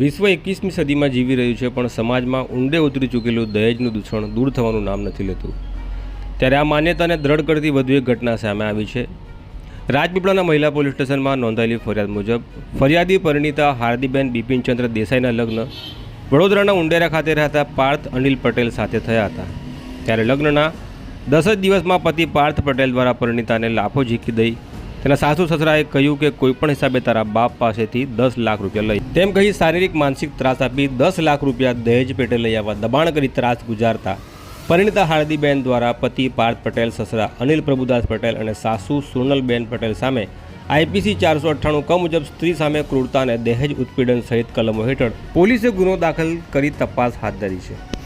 વિશ્વ એકવીસમી સદીમાં જીવી રહ્યું છે, પણ સમાજમાં ઊંડે ઉતરી ચૂકેલું દહેજનું દૂષણ દૂર થવાનું નામ નથી લેતું. ત્યારે આ માન્યતાને દ્રઢ કરતી વધુ એક ઘટના સામે આવી છે. રાજપીપળાના મહિલા પોલીસ સ્ટેશનમાં નોંધાયેલી ફરિયાદ મુજબ, ફરિયાદી પરિણીતા હાર્દીબેન બિપિનચંદ્ર દેસાઈના લગ્ન વડોદરાના ઉંડેરા ખાતે રહેતા પાર્થ અનિલ પટેલ સાથે થયા હતા. ત્યારે લગ્નના દસ જ દિવસમાં પતિ પાર્થ પટેલ દ્વારા પરિણીતાને લાફો ઝીકી દઈ તેના સાસુ સસરાએ કહ્યું કે કોઈપણ હિસાબે તારા બાપ પાસેથી દસ લાખ રૂપિયા લઈ. તેમ કહી શારીરિક, માનસિક ત્રાસ આપી દસ લાખ રૂપિયા દહેજ પેટે લઈ આવવા દબાણ કરી ત્રાસ ગુજારતા પરિણીતા હાર્દીબેન દ્વારા પતિ પાર્થ પટેલ, સસરા અનિલ પ્રભુદાસ પટેલ અને સાસુ સોનલબેન પટેલ સામે આઈપીસી ચારસો અઠ્ઠાણું ક મુજબ સ્ત્રી સામે ક્રૂરતા અને દહેજ ઉત્પીડન સહિત કલમો હેઠળ પોલીસે ગુનો દાખલ કરી તપાસ હાથ ધરી છે.